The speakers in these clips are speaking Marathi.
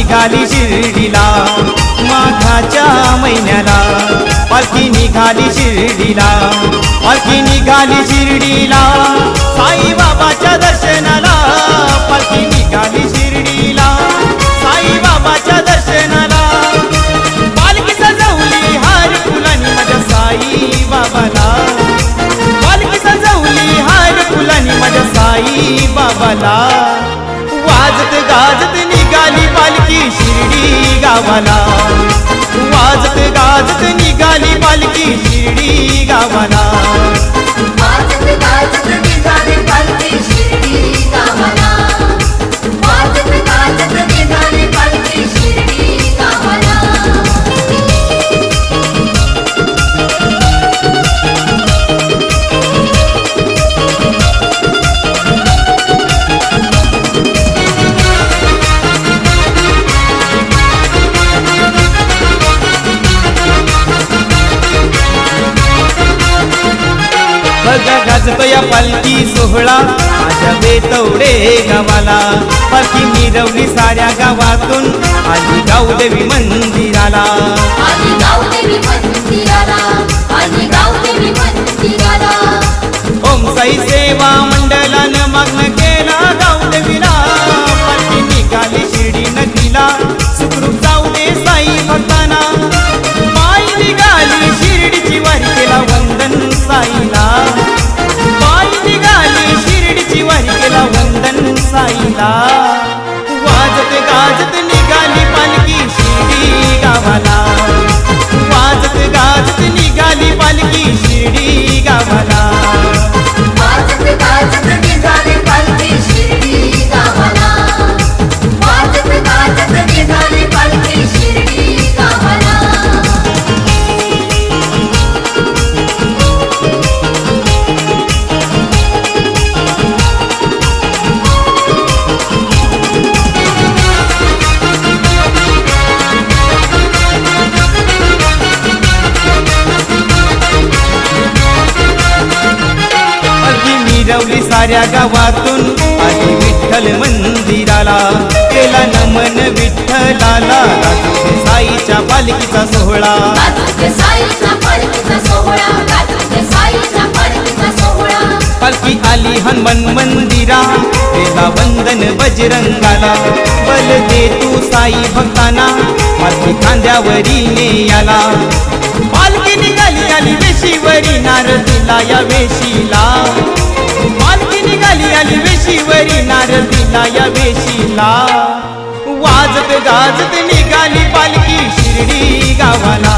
शिर्डीला. माघाच्या महिन्याला पालखी निघाली शिर्डीला. पालखी निघाली शिर्डीला. साईबाबाच्या दर्शनाला पालखी निघाली शिर्डीला. साईबाबाच्या दर्शनाला पालखी सजवली हार फुलानी माझ्या साई बाबाला पालखी सजवली हार फुलानी माझ्या साईबाबाला. वाजत गाजत पालखी शिर्डी गावाला. वाजत गाजत निघाली पालखी शिर्डी गावाला. पालखी सोहळा. माझ्या बेतवडे गावाला. पालखी मिरवली साऱ्या गावातून. आली गावदेवी मंदिराला. आणि गावदेवी मंदिराला. ओम साई सेवा मंडळानं साऱ्या गावातून आली विठ्ठल मंदिराला केला नमन विठ्ठलाला. साईच्या पालखीचा सोहळा. पालखी आली हनुमान मंदिरा केला वंदन बजरंगाला. बल दे तू साई भक्ताना पालखी खांद्यावरी नेयाला. पालखी निघाली आली वेशीवरी नारदीला या वेशीला वेशीवरी नारदीला या वेशीला. वाजत गाजत निघाली पालखी शिर्डी गावाला.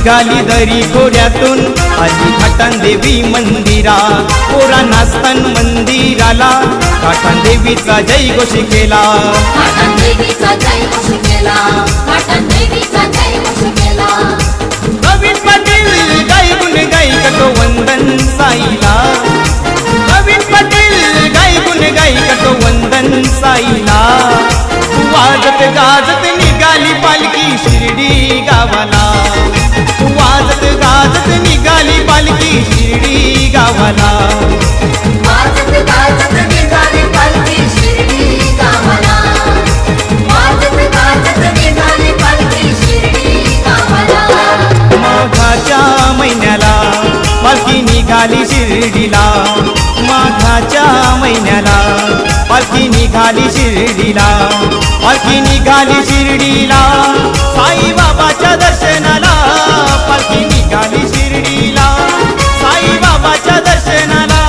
निघाली दरी खोऱ्यातून आली घाटान देवी मंदिरा पोरा नास्तान मंदिराला. घाटान देवीचा जय घोष केला घाटन देवीचा जय घोष केला घाटन देवीचा पालखी निघाली शिर्डीला. पालखी निघाली शिर्डीला. साईबाबाच्या दर्शनाला पालखी निघाली शिर्डीला. साईबाबाच्या दर्शनाला.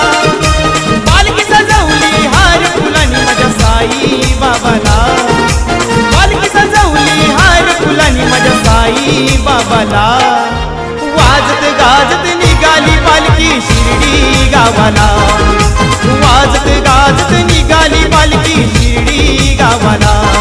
पालखी सजवली हार फुलांनी माझ्या साईबाबाला. पालखी सजवली हार फुलांनी माझ्या साईबाबाला. वाजत गाजत निघाली पालखी शिर्डी गावाला. वाजत गाजत निघाली पालखी शिडी गावाला.